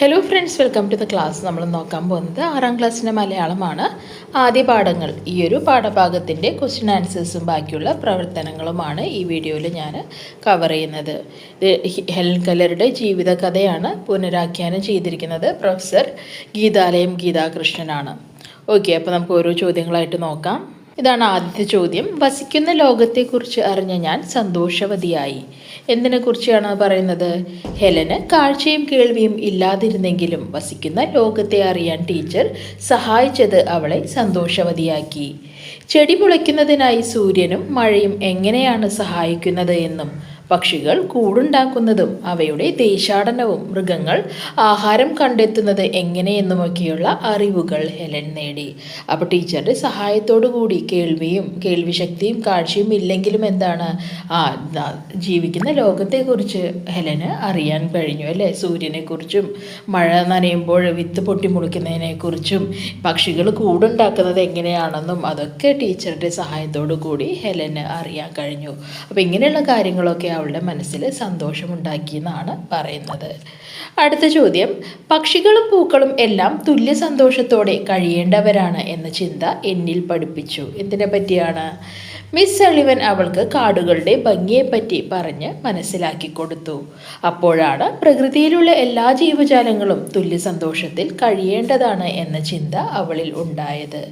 Hello friends welcome to the class നമ്മൾ നോക്കാൻ പോകുന്നത് ആറാം ക്ലാസ്സിന്റെ മലയാളമാണ്. ആദ്യ പാഠങ്ങൾ ഈ ഒരു പാഠഭാഗത്തിന്റെ ക്വസ്റ്റ്യൻ ആൻസേഴ്സും ബാക്കിയുള്ള പ്രവർത്തനങ്ങളുമാണ് ഈ വീഡിയോയിൽ ഞാൻ കവർ ചെയ്യുന്നത്. ഹെലൻ കലറുടെ ജീവിതകഥയാണ് പുനരാഖ്യാനം ചെയ്തിരിക്കുന്നത് പ്രൊഫസർ ഗീതാലയം ഗീതാകൃഷ്ണനാണ്. ഓക്കെ അപ്പോൾ നമുക്ക് ഓരോ ചോദ്യങ്ങളായിട്ട് നോക്കാം. ഇതാണ് ആദ്യത്തെ ചോദ്യം. വസിക്കുന്ന ലോകത്തെക്കുറിച്ച് അറിഞ്ഞ ഞാൻ സന്തോഷവതിയായി. എന്തിനെക്കുറിച്ചാണ് പറയുന്നത്? ഹെലന് കാഴ്ചയും കേൾവിയും ഇല്ലാതിരുന്നെങ്കിലും വസിക്കുന്ന ലോകത്തെ അറിയാൻ ടീച്ചർ സഹായിച്ചത് അവളെ സന്തോഷവതിയാക്കി. ചെടി മുളയ്ക്കുന്നതിനായി സൂര്യനും മഴയും എങ്ങനെയാണ് സഹായിക്കുന്നത് എന്നും പക്ഷികൾ കൂടുണ്ടാക്കുന്നതും അവയുടെ ദേശാടനവും മൃഗങ്ങൾ ആഹാരം കണ്ടെത്തുന്നത് എങ്ങനെയെന്നുമൊക്കെയുള്ള അറിവുകൾ ഹെലൻ നേടി. അപ്പോൾ ടീച്ചറുടെ സഹായത്തോടു കൂടി കേൾവിയും കേൾവിശക്തിയും കാഴ്ചയും ഇല്ലെങ്കിലും എന്താണ്? ആ ജീവിക്കുന്ന ലോകത്തെക്കുറിച്ച് ഹെലന് അറിയാൻ കഴിഞ്ഞു അല്ലേ? സൂര്യനെക്കുറിച്ചും മഴ നനയുമ്പോൾ വിത്ത് പൊട്ടി മുളിക്കുന്നതിനെക്കുറിച്ചും പക്ഷികൾ കൂടുണ്ടാക്കുന്നത് എങ്ങനെയാണെന്നും അതൊക്കെ ടീച്ചറുടെ സഹായത്തോടു കൂടി ഹെലന് അറിയാൻ കഴിഞ്ഞു. അപ്പോൾ ഇങ്ങനെയുള്ള കാര്യങ്ങളൊക്കെ അവളുടെ മനസ്സിൽ സന്തോഷമുണ്ടാക്കിയെന്നാണ് പറയുന്നത്. അടുത്ത ചോദ്യം പക്ഷികളും പൂക്കളും എല്ലാം തുല്യ സന്തോഷത്തോടെ കഴിയേണ്ടവരാണ് എന്ന ചിന്ത എന്നിൽ പഠിപ്പിച്ചു. എന്തിനെ പറ്റിയാണ് മിസ് സളിവൻ അവൾക്ക് കാടുകളുടെ ഭംഗിയെപ്പറ്റി പറഞ്ഞ് മനസ്സിലാക്കി കൊടുത്തു. അപ്പോഴാണ് പ്രകൃതിയിലുള്ള എല്ലാ ജീവജാലങ്ങളും തുല്യ സന്തോഷത്തിൽ കഴിയേണ്ടതാണ് എന്ന ചിന്ത അവളിൽ ഉണ്ടായത്.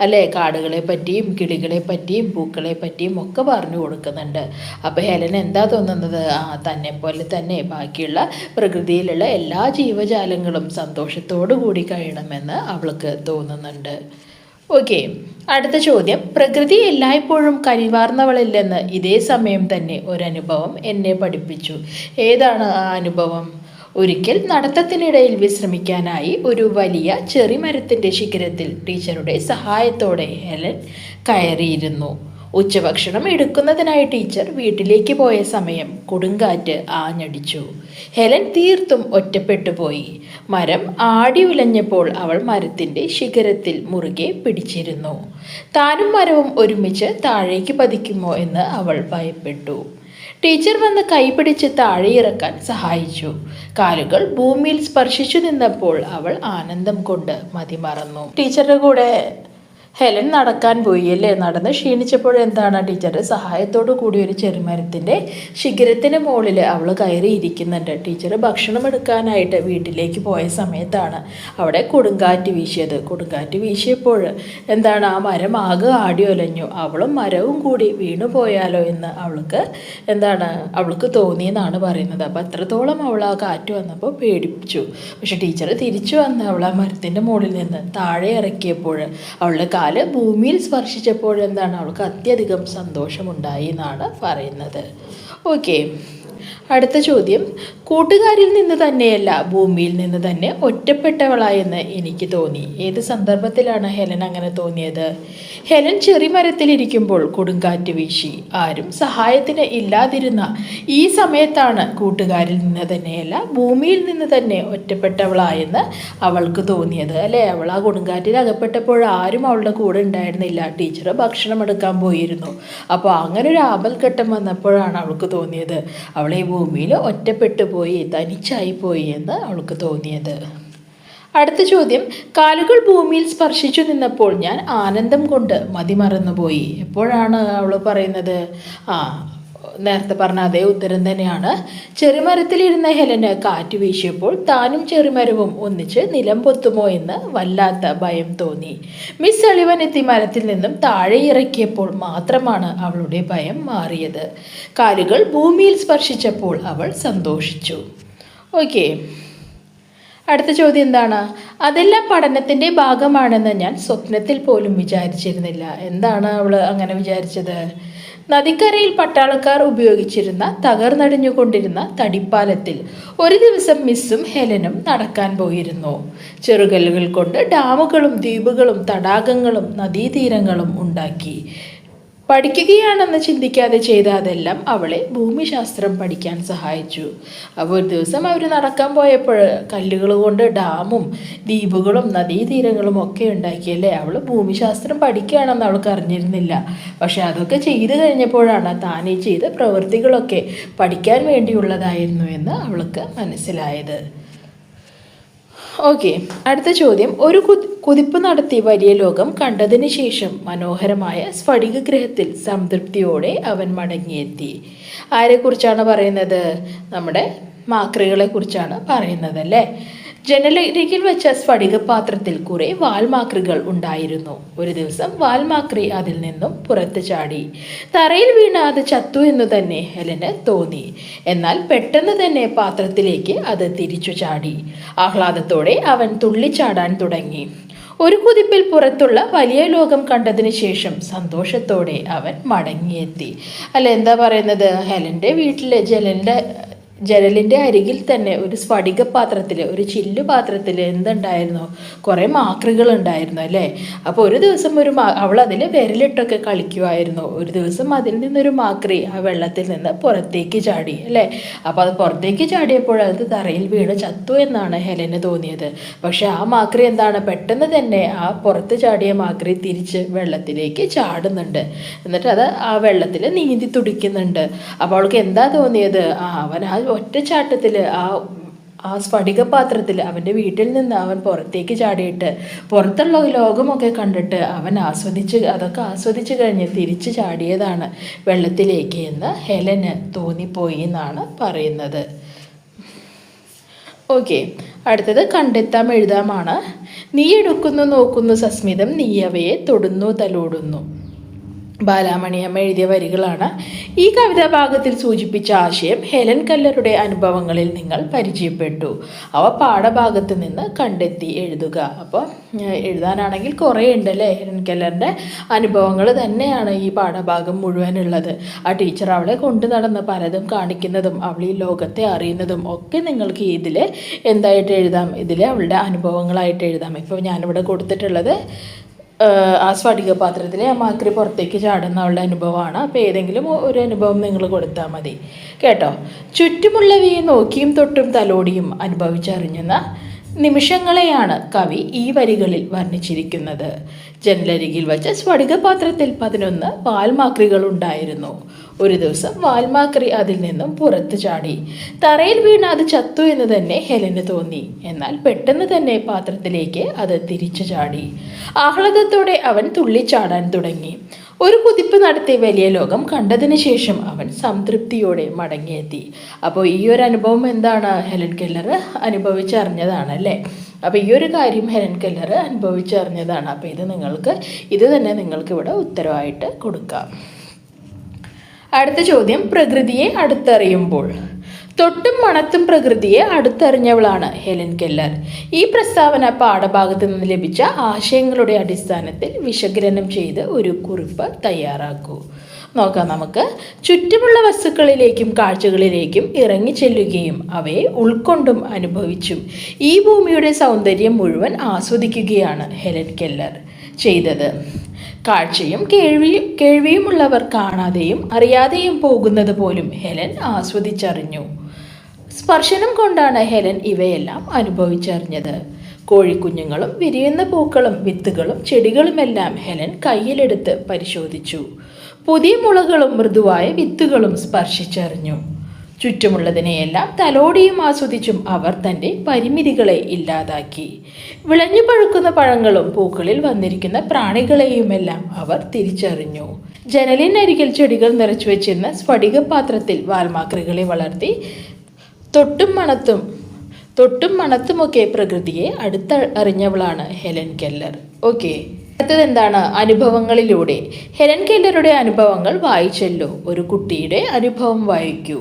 അല്ലേ? കാടുകളെ പറ്റിയും കിളികളെ പറ്റിയും പൂക്കളെ പറ്റിയും ഒക്കെ പറഞ്ഞു കൊടുക്കുന്നുണ്ട്. അപ്പോൾ ഹെലൻ എന്താ തോന്നുന്നത്? ആ തന്നെ പോലെ തന്നെ ബാക്കിയുള്ള പ്രകൃതിയിലുള്ള എല്ലാ ജീവജാലങ്ങളും സന്തോഷത്തോടു കൂടി കഴിയണമെന്ന് അവൾക്ക് തോന്നുന്നുണ്ട്. ഓക്കെ. അടുത്ത ചോദ്യം. പ്രകൃതി എല്ലായ്പ്പോഴും കരിവാർന്നവളല്ലെന്ന് ഇതേ സമയം തന്നെ ഒരനുഭവം എന്നെ പഠിപ്പിച്ചു. ഏതാണ് ആ അനുഭവം? ഒരിക്കൽ നടത്തത്തിനിടയിൽ വിശ്രമിക്കാനായി ഒരു വലിയ ചെറിമരത്തിന്റെ ശിഖരത്തിൽ ടീച്ചറുടെ സഹായത്തോടെ ഹെലൻ കയറിയിരുന്നു. ഉച്ചഭക്ഷണം എടുക്കുന്നതിനായി ടീച്ചർ വീട്ടിലേക്ക് പോയ സമയം കൊടുങ്കാറ്റ് ആഞ്ഞടിച്ചു. ഹെലൻ തീർത്തും ഒറ്റപ്പെട്ടു പോയി. മരം ആടി ഉലഞ്ഞപ്പോൾ അവൾ മരത്തിന്റെ ശിഖരത്തിൽ മുറുകെ പിടിച്ചിരുന്നു. താനും മരവും ഒരുമിച്ച് താഴേക്ക് പതിക്കുമോ? എന്ന് അവൾ ഭയപ്പെട്ടു. ടീച്ചർ വന്ന് കൈപിടിച്ച് താഴെ ഇറക്കാൻ സഹായിച്ചു. കാലുകൾ ഭൂമിയിൽ സ്പർശിച്ചു നിന്നപ്പോൾ അവൾ ആനന്ദം കൊണ്ട് മതിമറന്നു. ടീച്ചറുടെ കൂടെ ഹെലൻ നടക്കാൻ പോയി അല്ലേ നടന്ന് ക്ഷീണിച്ചപ്പോൾ എന്താണ്? ടീച്ചറുടെ സഹായത്തോടു കൂടി ഒരു ചെറുമരത്തിന്റെ ശിഖരത്തിന് മുകളിൽ അവൾ കയറി ഇരിക്കുന്നുണ്ട്. ടീച്ചർ ഭക്ഷണം എടുക്കാനായിട്ട് വീട്ടിലേക്ക് പോയ സമയത്താണ് അവിടെ കൊടുങ്കാറ്റ് വീശിയത്. കൊടുങ്കാറ്റ് വീശിയപ്പോൾ എന്താണ്? ആ മരം ആകെ ആടി ഒലഞ്ഞു. അവളും മരവും കൂടി വീണു പോയാലോ എന്ന് അവൾക്ക് എന്താണ്? അവൾക്ക് തോന്നിയെന്നാണ് പറയുന്നത്. അപ്പോൾ അത്രത്തോളം അവൾ ആ കാറ്റ് വന്നപ്പോൾ പേടിപ്പിച്ചു. പക്ഷെ ടീച്ചർ തിരിച്ചു വന്ന് അവൾ ആ മരത്തിന്റെ മുകളിൽ നിന്ന് താഴെ ഇറക്കിയപ്പോൾ അവളുടെ കാൽ ഭൂമിയിൽ സ്പർശിച്ചപ്പോൾ എന്താണ് അവൾക്ക് അത്യധികം സന്തോഷമുണ്ടായി എന്നാണ് പറയുന്നത്. ഓക്കെ അടുത്ത ചോദ്യം കൂട്ടുകാരിൽ നിന്ന് തന്നെയല്ല ഭൂമിയിൽ നിന്ന് തന്നെ ഒറ്റപ്പെട്ടവളായെന്ന് എനിക്ക് തോന്നി. ഏത് സന്ദർഭത്തിലാണ് ഹെലൻ അങ്ങനെ തോന്നിയത്? ഹെലൻ ചെറിമരത്തിലിരിക്കുമ്പോൾ കൊടുങ്കാറ്റ് വീശി. ആരും സഹായത്തിന് ഇല്ലാതിരുന്ന ഈ സമയത്താണ് കൂട്ടുകാരിൽ നിന്ന് തന്നെയല്ല ഭൂമിയിൽ നിന്ന് തന്നെ ഒറ്റപ്പെട്ടവളായെന്ന് അവൾക്ക് തോന്നിയത് അല്ലേ? അവൾ ആ കൊടുങ്കാറ്റിൽ അകപ്പെട്ടപ്പോൾ ആരും അവളുടെ കൂടെ ഉണ്ടായിരുന്നില്ല. ടീച്ചർ ഭക്ഷണം എടുക്കാൻ പോയിരുന്നു. അപ്പോൾ അങ്ങനെ ഒരു ആപൽഘട്ടം വന്നപ്പോഴാണ് അവൾക്ക് തോന്നിയത്. അവൾ ഭൂമിയിൽ ഒറ്റപ്പെട്ടു പോയി തനിച്ചായി പോയി എന്ന് അവൾക്ക് തോന്നിയത്. അടുത്ത ചോദ്യം കാലുകൾ ഭൂമിയിൽ സ്പർശിച്ചു നിന്നപ്പോൾ ഞാൻ ആനന്ദം കൊണ്ട് മതിമറന്നുപോയി. എപ്പോഴാണ് അവൾ പറയുന്നത്? ആ നേരത്തെ പറഞ്ഞ അതേ ഉത്തരം തന്നെയാണ്. ചെറുമരത്തിലിരുന്ന ഹെലന് കാറ്റ് വീശിയപ്പോൾ താനും ചെറുമരവും ഒന്നിച്ച് നിലം പൊത്തുമോ എന്ന് വല്ലാത്ത ഭയം തോന്നി. മിസ് അളിവൻ എത്തി മരത്തിൽ നിന്നും താഴെ ഇറക്കിയപ്പോൾ മാത്രമാണ് അവളുടെ ഭയം മാറിയത്. കാലുകൾ ഭൂമിയിൽ സ്പർശിച്ചപ്പോൾ അവൾ സന്തോഷിച്ചു. ഓക്കെ. അടുത്ത ചോദ്യം എന്താണ്? അതെല്ലാം പഠനത്തിന്റെ ഭാഗമാണെന്ന് ഞാൻ സ്വപ്നത്തിൽ പോലും വിചാരിച്ചിരുന്നില്ല. എന്താണ് അവൾ അങ്ങനെ വിചാരിച്ചത്? നദിക്കരയിൽ പട്ടാളക്കാർ ഉപയോഗിച്ചിരുന്ന തകർന്നടിഞ്ഞുകൊണ്ടിരുന്ന തടിപ്പാലത്തിൽ ഒരു ദിവസം മിസ്സും ഹെലനും നടക്കാൻ പോയിരുന്നു. ചെറുകല്ലുകൾ കൊണ്ട് ഡാമുകളും ദ്വീപുകളും തടാകങ്ങളും നദീതീരങ്ങളും ഉണ്ടാക്കി. പഠിക്കുകയാണെന്ന് ചിന്തിക്കാതെ ചെയ്ത അതെല്ലാം അവളെ ഭൂമിശാസ്ത്രം പഠിക്കാൻ സഹായിച്ചു. അപ്പോൾ ഒരു ദിവസം അവർ നടക്കാൻ പോയപ്പോൾ കല്ലുകൾ കൊണ്ട് ഡാമും ദ്വീപുകളും നദീതീരങ്ങളും ഒക്കെ ഉണ്ടാക്കിയല്ലേ? അവൾ ഭൂമിശാസ്ത്രം പഠിക്കുകയാണെന്ന് അവൾക്ക് അറിഞ്ഞിരുന്നില്ല. പക്ഷെ അതൊക്കെ ചെയ്തു കഴിഞ്ഞപ്പോഴാണ് ഈ ചെയ്ത പ്രവൃത്തികളൊക്കെ പഠിക്കാൻ വേണ്ടിയുള്ളതായിരുന്നു എന്ന് അവൾക്ക് മനസ്സിലായത്. ഓക്കെ അടുത്ത ചോദ്യം. ഒരു കുതിപ്പ് നടത്തി വലിയ ലോകം കണ്ടതിന് ശേഷം മനോഹരമായ സ്ഫടിക ഗ്രഹത്തിൽ സംതൃപ്തിയോടെ അവൻ മടങ്ങിയെത്തി. ആരെക്കുറിച്ചാണ് പറയുന്നത്? നമ്മുടെ മാക്രികളെ കുറിച്ചാണ് പറയുന്നത് അല്ലേ ജനലരികിൽ വെച്ച സ്ഫടിക പാത്രത്തിൽ കുറെ വാൽമാക്രികൾ ഉണ്ടായിരുന്നു. ഒരു ദിവസം വാൽമാക്രി അതിൽ നിന്നും പുറത്ത് ചാടി. തറയിൽ വീണ അത് ചത്തു എന്ന് തന്നെ ഹെലന് തോന്നി. എന്നാൽ പെട്ടെന്ന് തന്നെ പാത്രത്തിലേക്ക് അത് തിരിച്ചു ചാടി. ആഹ്ലാദത്തോടെ അവൻ തുള്ളിച്ചാടാൻ തുടങ്ങി. ഒരു കുതിപ്പിൽ പുറത്തുള്ള വലിയ ലോകം കണ്ടതിന് ശേഷം സന്തോഷത്തോടെ അവൻ മടങ്ങിയെത്തി. അല്ല എന്താ പറയുന്നത്? ഹെലന്റെ വീട്ടിലെ ജലന്റെ ജനലിന്റെ അരികിൽ തന്നെ ഒരു സ്ഫടിക പാത്രത്തിൽ ഒരു ചില്ലു പാത്രത്തിൽ എന്തുണ്ടായിരുന്നു? കുറേ മാക്രികൾ ഉണ്ടായിരുന്നു അല്ലേ? അപ്പോൾ ഒരു ദിവസം ഒരു മാ അവൾ അതിൽ വിരലിട്ടൊക്കെ കളിക്കുമായിരുന്നു ഒരു ദിവസം അതിൽ നിന്നൊരു മാക്രി ആ വെള്ളത്തിൽ നിന്ന് പുറത്തേക്ക് ചാടി അല്ലേ? അപ്പോൾ അത് പുറത്തേക്ക് ചാടിയപ്പോൾ അത് തറയിൽ വീണ് ചത്തു എന്നാണ് ഹെലന് തോന്നിയത്. പക്ഷേ ആ മാക്രി എന്താണ്? പെട്ടെന്ന് തന്നെ ആ പുറത്ത് ചാടിയ മാക്രി തിരിച്ച് വെള്ളത്തിലേക്ക് ചാടുന്നുണ്ട്. എന്നിട്ട് അത് ആ വെള്ളത്തിൽ നീന്തി തുടിക്കുന്നുണ്ട്. അപ്പോൾ അവൾക്ക് എന്താ തോന്നിയത്? ആ അവൻ ആ ഒറ്റച്ചാട്ടത്തിൽ ആ ആ സ്ഫടിക പാത്രത്തിൽ അവന്റെ വീട്ടിൽ നിന്ന് അവൻ പുറത്തേക്ക് ചാടിയിട്ട് പുറത്തുള്ള ലോകമൊക്കെ കണ്ടിട്ട് അവൻ ആസ്വദിച്ച് അതൊക്കെ ആസ്വദിച്ച് കഴിഞ്ഞ് തിരിച്ച് ചാടിയതാണ് വെള്ളത്തിലേക്ക് എന്ന് ഹെലന് തോന്നിപ്പോയി എന്നാണ് പറയുന്നത്. ഓക്കെ അടുത്തത് കണ്ടെത്താം എഴുതാമാണ് നീ എടുക്കുന്നു നോക്കുന്നു സസ്മിതം നീ അവയെ തൊടുന്നു തലോടുന്നു. ബാലാമണിയമ്മ എഴുതിയ വരികളാണ്. ഈ കവിതാ ഭാഗത്തിൽ സൂചിപ്പിച്ച ആശയം ഹെലൻ കല്ലറുടെ അനുഭവങ്ങളിൽ നിങ്ങൾ പരിചയപ്പെട്ടു. അവ പാഠഭാഗത്ത് നിന്ന് കണ്ടെത്തി എഴുതുക. അപ്പോൾ എഴുതാനാണെങ്കിൽ കുറേ ഉണ്ട് അല്ലേ ഹെലൻ കല്ലറിന്റെ അനുഭവങ്ങൾ തന്നെയാണ് ഈ പാഠഭാഗം മുഴുവനുള്ളത്. ആ ടീച്ചർ അവളെ കൊണ്ടു നടന്ന് പലതും കാണിക്കുന്നതും അവൾ ഈ ലോകത്തെ അറിയുന്നതും ഒക്കെ നിങ്ങൾക്ക് ഇതിൽ എന്തായിട്ട് എഴുതാം? ഇതിൽ അവളുടെ അനുഭവങ്ങളായിട്ട് എഴുതാം. ഇപ്പോൾ ഞാനിവിടെ കൊടുത്തിട്ടുള്ളത് ആ സ്ഫടിക പാത്രത്തിൽ ആ മാക്രി പുറത്തേക്ക് ചാടുന്ന അവളുടെ അനുഭവമാണ്. അപ്പോൾ ഏതെങ്കിലും ഒരു അനുഭവം നിങ്ങൾ കൊടുത്താൽ മതി. കേട്ടോ? ചുറ്റുമുള്ളവയെ നോക്കിയും തൊട്ടും തലോടിയും അനുഭവിച്ചറിഞ്ഞുന്ന നിമിഷങ്ങളെയാണ് കവി ഈ വരികളിൽ വർണിച്ചിരിക്കുന്നത്. ജനലരികിൽ വച്ച സ്ഫടിക പാത്രത്തിൽ പതിനൊന്ന് പാൽമാക്രികൾ ഉണ്ടായിരുന്നു. ഒരു ദിവസം വാൽമാക്രി അതിൽ നിന്നും പുറത്തു ചാടി. തറയിൽ വീണ് അത് ചത്തു എന്ന് തന്നെ ഹെലന് തോന്നി. എന്നാൽ പെട്ടെന്ന് തന്നെ പാത്രത്തിലേക്ക് അത് തിരിച്ചു ചാടി. ആഹ്ലാദത്തോടെ അവൻ തുള്ളിച്ചാടാൻ തുടങ്ങി. ഒരു കുതിപ്പ് നടത്തി വലിയ ലോകം കണ്ടതിന് ശേഷം അവൻ സംതൃപ്തിയോടെ മടങ്ങിയെത്തി. അപ്പോൾ ഈ ഒരു അനുഭവം എന്താണ് ഹെലൻ കെല്ലർ അനുഭവിച്ചറിഞ്ഞതാണല്ലേ? അപ്പോൾ ഈ ഒരു കാര്യം ഹെലൻ കെല്ലർ അനുഭവിച്ചറിഞ്ഞതാണ്. അപ്പോൾ ഇത് നിങ്ങൾക്ക് ഇത് തന്നെ നിങ്ങൾക്ക് ഇവിടെ ഉത്തരവായിട്ട് കൊടുക്കാം. അടുത്ത ചോദ്യം പ്രകൃതിയെ അടുത്തറിയുമ്പോൾ. തൊട്ടും മണത്തും പ്രകൃതിയെ അടുത്തറിഞ്ഞവളാണ് ഹെലൻ കെല്ലർ. ഈ പ്രസ്താവന പാഠഭാഗത്ത് നിന്ന് ലഭിച്ച ആശയങ്ങളുടെ അടിസ്ഥാനത്തിൽ വിശകലനം ചെയ്ത് ഒരു കുറിപ്പ് തയ്യാറാക്കൂ. നോക്കാം നമുക്ക്. ചുറ്റുമുള്ള വസ്തുക്കളിലേക്കും കാഴ്ചകളിലേക്കും ഇറങ്ങി ചെല്ലുകയും അവയെ ഉൾക്കൊണ്ടും അനുഭവിച്ചും ഈ ഭൂമിയുടെ സൗന്ദര്യം മുഴുവൻ ആസ്വദിക്കുകയാണ് ഹെലൻ കെല്ലർ ചെയ്തത്. കാഴ്ചയും കേൾവിയും കേൾവിയുമുള്ളവർ കാണാതെയും അറിയാതെയും പോകുന്നത് പോലും ഹെലൻ ആസ്വദിച്ചറിഞ്ഞു. സ്പർശനം കൊണ്ടാണ് ഹെലൻ ഇവയെല്ലാം അനുഭവിച്ചറിഞ്ഞത്. കോഴിക്കുഞ്ഞുങ്ങളും വിരിയുന്ന പൂക്കളും വിത്തുകളും ചെടികളുമെല്ലാം ഹെലൻ കയ്യിലെടുത്ത് പരിശോധിച്ചു. പുതിയ മുളകളും മൃദുവായ വിത്തുകളും സ്പർശിച്ചറിഞ്ഞു. ചുറ്റുമുള്ളതിനെയെല്ലാം തലോടിയും ആസ്വദിച്ചും അവർ തന്റെ പരിമിതികളെ ഇല്ലാതാക്കി. വിളഞ്ഞു പഴുക്കുന്ന പഴങ്ങളും പൂക്കളിൽ വന്നിരിക്കുന്ന പ്രാണികളെയുമെല്ലാം അവർ തിരിച്ചറിഞ്ഞു. ജനലിനരികിൽ ചെടികൾ നിറച്ചു വെച്ചിരുന്ന സ്ഫടിക പാത്രത്തിൽ വാൽമാക്രികളെ വളർത്തി തൊട്ടും മണത്തും തൊട്ടും മണത്തുമൊക്കെ പ്രകൃതിയെ അടുത്ത അറിഞ്ഞവളാണ് ഹെലൻ കെല്ലർ. ഓക്കെ. അടുത്തത് എന്താണ്? അനുഭവങ്ങളിലൂടെ. ഹെലൻ കെല്ലറുടെ അനുഭവങ്ങൾ വായിച്ചല്ലോ. ഒരു കുട്ടിയുടെ അനുഭവം വായിക്കൂ.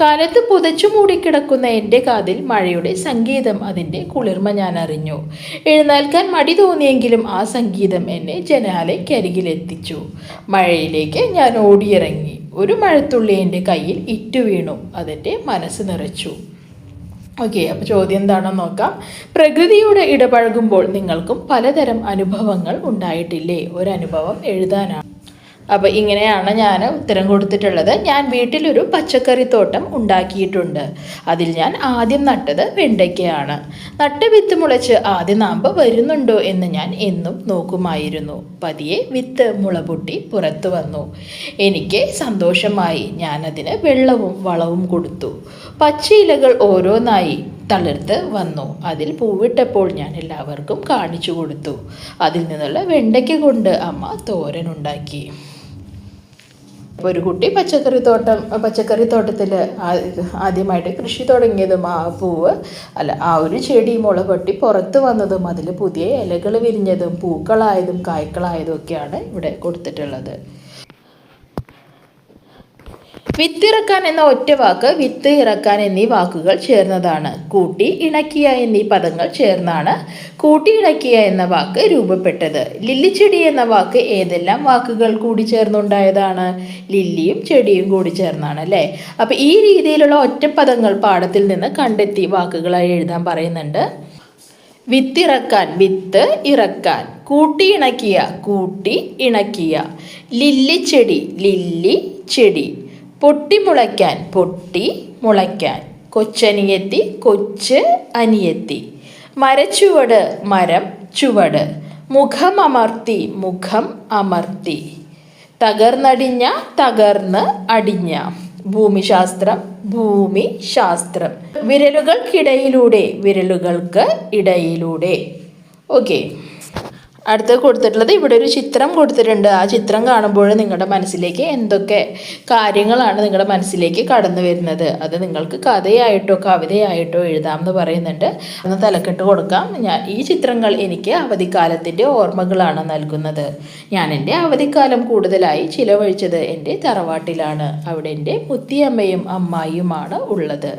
കാലത്ത് പുതച്ചു മൂടിക്കിടക്കുന്ന എന്റെ കാതിൽ മഴയുടെ സംഗീതം അതിന്റെ കുളിർമ ഞാൻ അറിഞ്ഞു. എഴുന്നേൽക്കാൻ മടി തോന്നിയെങ്കിലും ആ സംഗീതം എന്നെ ജനാലയ്ക്കരികിലെത്തിച്ചു മഴയിലേക്ക് ഞാൻ ഓടിയിറങ്ങി. ഒരു മഴത്തുള്ളി എന്റെ കയ്യിൽ ഇറ്റു വീണു അതിന്റെ മനസ്സ് നിറച്ചു. ഓക്കെ അപ്പോൾ ചോദ്യം എന്താണെന്ന് നോക്കാം. പ്രകൃതിയോട് ഇടപഴകുമ്പോൾ നിങ്ങൾക്കും പലതരം അനുഭവങ്ങൾ ഉണ്ടായിട്ടില്ലേ? ഒരനുഭവം എഴുതാനാണ്. അപ്പോൾ ഇങ്ങനെയാണ് ഞാൻ ഉത്തരം കൊടുത്തിട്ടുള്ളത്. ഞാൻ വീട്ടിലൊരു പച്ചക്കറിത്തോട്ടം ഉണ്ടാക്കിയിട്ടുണ്ട്. അതിൽ ഞാൻ ആദ്യം നട്ടത് വെണ്ടയ്ക്കയാണ്. നട്ട വിത്ത് മുളച്ച് ആദ്യ നാമ്പ് വരുന്നുണ്ടോ എന്ന് ഞാൻ എന്നും നോക്കുമായിരുന്നു. പതിയെ വിത്ത് മുളപൊട്ടി പുറത്തു വന്നു. എനിക്ക് സന്തോഷമായി ഞാനതിന് വെള്ളവും വളവും കൊടുത്തു. പച്ചയിലകൾ ഓരോന്നായി തളിർത്ത് വന്നു. അതിൽ പൂവിട്ടപ്പോൾ ഞാൻ എല്ലാവർക്കും കാണിച്ചു കൊടുത്തു. അതിൽ നിന്നുള്ള വെണ്ടയ്ക്ക കൊണ്ട് അമ്മ തോരനുണ്ടാക്കി അപ്പോൾ ഒരു കുട്ടി പച്ചക്കറി തോട്ടം പച്ചക്കറി തോട്ടത്തിൽ ആദ്യമായിട്ട് കൃഷി തുടങ്ങിയതും ആ പൂവ് അല്ല ആ ഒരു ചെടി മുളകൊട്ടി പുറത്ത് വന്നതും അതിൽ പുതിയ ഇലകൾ വിരിഞ്ഞതും പൂക്കളായതും കായ്ക്കളായതും ഒക്കെയാണ് ഇവിടെ കൊടുത്തിട്ടുള്ളത്. വിത്തിറക്കാൻ എന്ന ഒറ്റ വാക്ക് വിത്ത് ഇറക്കാൻ എന്നീ വാക്കുകൾ ചേർന്നതാണ്. കൂട്ടി ഇണക്കിയ എന്നീ പദങ്ങൾ ചേർന്നാണ് കൂട്ടി ഇണക്കിയ എന്ന വാക്ക് രൂപപ്പെട്ടത്. ലില്ലിച്ചെടി എന്ന വാക്ക് ഏതെല്ലാം വാക്കുകൾ കൂടി ചേർന്നുണ്ടായതാണ്? ലില്ലിയും ചെടിയും കൂടി ചേർന്നാണ് അല്ലേ? അപ്പം ഈ രീതിയിലുള്ള ഒറ്റപ്പദങ്ങൾ പാഠത്തിൽ നിന്ന് കണ്ടെത്തി വാക്കുകളായി എഴുതാൻ പറയുന്നുണ്ട്. വിത്തിറക്കാൻ വിത്ത് ഇറക്കാൻ കൂട്ടി ഇണക്കിയ കൂട്ടി ഇണക്കിയ. ലില്ലിച്ചെടി ലില്ലി ചെടി പൊട്ടിമുളയ്ക്കാൻ പൊട്ടി മുളയ്ക്കാൻ. കൊച്ചനിയെത്തി കൊച്ച് അനിയെത്തി. മരച്ചുവട് മരം ചുവട്. മുഖം അമർത്തി മുഖം അമർത്തി. തകർന്നടിഞ്ഞ തകർന്ന് അടിഞ്ഞ. ഭൂമിശാസ്ത്രം ഭൂമി ശാസ്ത്രം വിരലുകൾക്കിടയിലൂടെ വിരലുകൾക്ക് ഇടയിലൂടെ. ഓക്കെ അടുത്ത് കൊടുത്തിട്ടുള്ളത് ഇവിടെ ഒരു ചിത്രം കൊടുത്തിട്ടുണ്ട്. ആ ചിത്രം കാണുമ്പോൾ നിങ്ങളുടെ മനസ്സിലേക്ക് എന്തൊക്കെ കാര്യങ്ങളാണ് നിങ്ങളുടെ മനസ്സിലേക്ക് കടന്നു വരുന്നത്? അത് നിങ്ങൾക്ക് കഥയായിട്ടോ കവിതയായിട്ടോ എഴുതാം എന്ന് പറയുന്നുണ്ട്. ഒന്ന് തലക്കെട്ട് കൊടുക്കാം. ഞാൻ ഈ ചിത്രങ്ങൾ എനിക്ക് അവധിക്കാലത്തിന്റെ ഓർമ്മകളാണ് നൽകുന്നത്. ഞാൻ എന്റെ അവധിക്കാലം കൂടുതലായി ചിലവഴിച്ചത് എന്റെ തറവാട്ടിലാണ്. അവിടെ എന്റെ മുത്തിയമ്മയും അമ്മായിയുമാണ് ഉള്ളത്.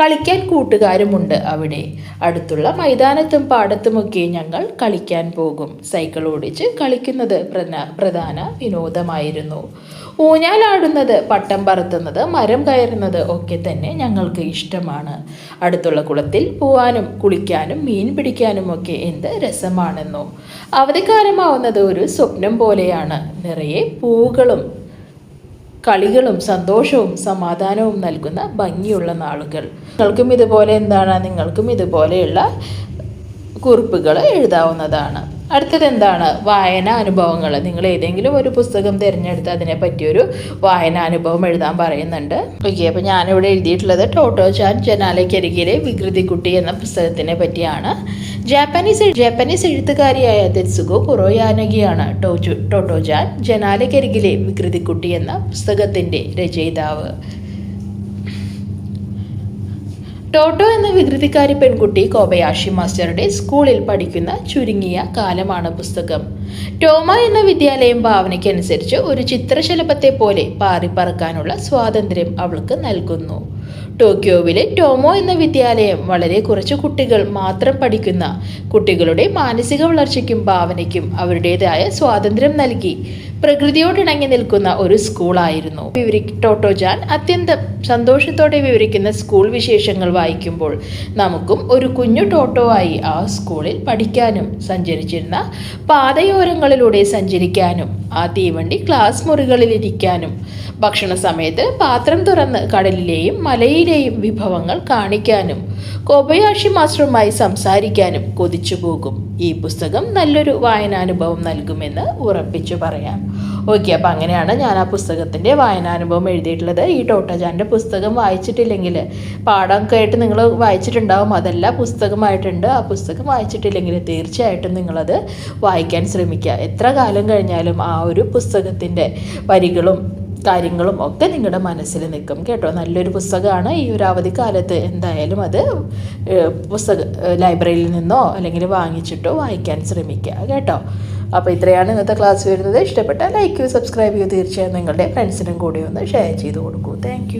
കളിക്കാൻ കൂട്ടുകാരുമുണ്ട് അവിടെ. അടുത്തുള്ള മൈതാനത്തും പാടത്തുമൊക്കെ ഞങ്ങൾ കളിക്കാൻ പോകും. സൈക്കിൾ ഓടിച്ച് കളിക്കുന്നത് പ്രധാന വിനോദമായിരുന്നു. ഊഞ്ഞാലാടുന്നത് പട്ടം പറത്തുന്നത് മരം കയറുന്നത് ഒക്കെ തന്നെ ഞങ്ങൾക്ക് ഇഷ്ടമാണ്. അടുത്തുള്ള കുളത്തിൽ പോവാനും കുളിക്കാനും മീൻ പിടിക്കാനും ഒക്കെ എന്ത് രസമാണെന്നോ. അവധിക്കാലമാവുന്നത് ഒരു സ്വപ്നം പോലെയാണ്. നിറയെ പൂകളും കളികളും സന്തോഷവും സമാധാനവും നൽകുന്ന ഭംഗിയുള്ള നാളുകൾ. നിങ്ങൾക്കും ഇതുപോലെ എന്താണ്? നിങ്ങൾക്കും ഇതുപോലെയുള്ള കുറിപ്പുകൾ എഴുതാവുന്നതാണ്. അടുത്തത് എന്താണ്? വായനാ അനുഭവങ്ങൾ. നിങ്ങൾ ഏതെങ്കിലും ഒരു പുസ്തകം തിരഞ്ഞെടുത്ത് അതിനെ പറ്റിയൊരു വായനാനുഭവം എഴുതാൻ പറയുന്നുണ്ട്. ഓക്കെ അപ്പോൾ ഞാനിവിടെ എഴുതിയിട്ടുള്ളത് ടോട്ടോ ചാൻ ജനാലയ്ക്കരികിലെ വികൃതിക്കുട്ടി എന്ന പുസ്തകത്തിനെ പറ്റിയാണ്. ജാപ്പനീസ് ജാപ്പനീസ് എഴുത്തുകാരിയായ തെത്സുഗോ കുറോയാനഗിയാണ് ടോജു ടോട്ടോജാൻ ജനാലയ്ക്കരികിലെ വികൃതിക്കുട്ടി എന്ന പുസ്തകത്തിന്റെ രചയിതാവ്. ടോട്ടോ എന്ന വികൃതിക്കാരി പെൺകുട്ടി കോബയാഷി മാസ്റ്ററുടെ സ്കൂളിൽ പഠിക്കുന്ന ചുരുങ്ങിയ കാലമാണ് പുസ്തകം. ടോമ എന്ന വിദ്യാലയം ഭാവനയ്ക്കനുസരിച്ച് ഒരു ചിത്രശലഭത്തെ പോലെ പാറിപ്പറക്കാനുള്ള സ്വാതന്ത്ര്യം അവൾക്ക് നൽകുന്നു. ടോക്കിയോവിലെ ടോമോ എന്ന വിദ്യാലയം വളരെ കുറച്ച് കുട്ടികൾ മാത്രം പഠിക്കുന്ന കുട്ടികളുടെ മാനസിക വളർച്ചയ്ക്കും ഭാവനയ്ക്കും അവരുടേതായ സ്വാതന്ത്ര്യം നൽകി പ്രകൃതിയോടിണങ്ങി നിൽക്കുന്ന ഒരു സ്കൂളായിരുന്നു. വിവരി ടോട്ടോജാൻ അത്യന്തം സന്തോഷത്തോടെ വിവരിക്കുന്ന സ്കൂൾ വിശേഷങ്ങൾ വായിക്കുമ്പോൾ നമുക്കും ഒരു കുഞ്ഞു ടോട്ടോ ആയി ആ സ്കൂളിൽ പഠിക്കാനും സഞ്ചരിച്ചിരുന്ന പാതയോരങ്ങളിലൂടെ സഞ്ചരിക്കാനും ആ തീവണ്ടി ക്ലാസ് മുറികളിൽ ഇരിക്കാനും ഭക്ഷണ സമയത്ത് പാത്രം തുറന്ന് കടലിലെയും മലയിലെയും വിഭവങ്ങൾ കാണിക്കാനും കോബയാഷി മാസ്റ്ററുമായി സംസാരിക്കാനും കൊതിച്ചു പോകും ഈ പുസ്തകം നല്ലൊരു വായനാനുഭവം നൽകുമെന്ന് ഉറപ്പിച്ചു പറയാം. ഓക്കെ അപ്പോൾ അങ്ങനെയാണ് ഞാൻ ആ പുസ്തകത്തിന്റെ വായനാനുഭവം എഴുതിയിട്ടുള്ളത്. ഈ ടോട്ടജാന്റെ പുസ്തകം വായിച്ചിട്ടില്ലെങ്കിൽ പാഠമൊക്കെ ആയിട്ട് നിങ്ങൾ വായിച്ചിട്ടുണ്ടാവും. അതല്ല പുസ്തകമായിട്ടുണ്ട്. ആ പുസ്തകം വായിച്ചിട്ടില്ലെങ്കിൽ തീർച്ചയായിട്ടും നിങ്ങളത് വായിക്കാൻ ശ്രമിക്കുക. എത്ര കാലം കഴിഞ്ഞാലും ആ ഒരു പുസ്തകത്തിന്റെ വരികളും കാര്യങ്ങളും ഒക്കെ നിങ്ങളുടെ മനസ്സിൽ നിൽക്കും കേട്ടോ. നല്ലൊരു പുസ്തകമാണ്. ഈ ഒരു അവധിക്കാലത്ത് എന്തായാലും അത് പുസ്തക ലൈബ്രറിയിൽ നിന്നോ അല്ലെങ്കിൽ വാങ്ങിച്ചിട്ടോ വായിക്കാൻ ശ്രമിക്കുക കേട്ടോ. അപ്പോൾ ഇത്രയാണ് ഇന്നത്തെ ക്ലാസ് വരുന്നത്. ഇഷ്ടപ്പെട്ടാൽ ലൈക്ക് സബ്സ്ക്രൈബ് ചെയ്യൂ തീർച്ചയായും നിങ്ങളുടെ ഫ്രണ്ട്സിനും കൂടി ഒന്ന് ഷെയർ ചെയ്ത് കൊടുക്കൂ. താങ്ക്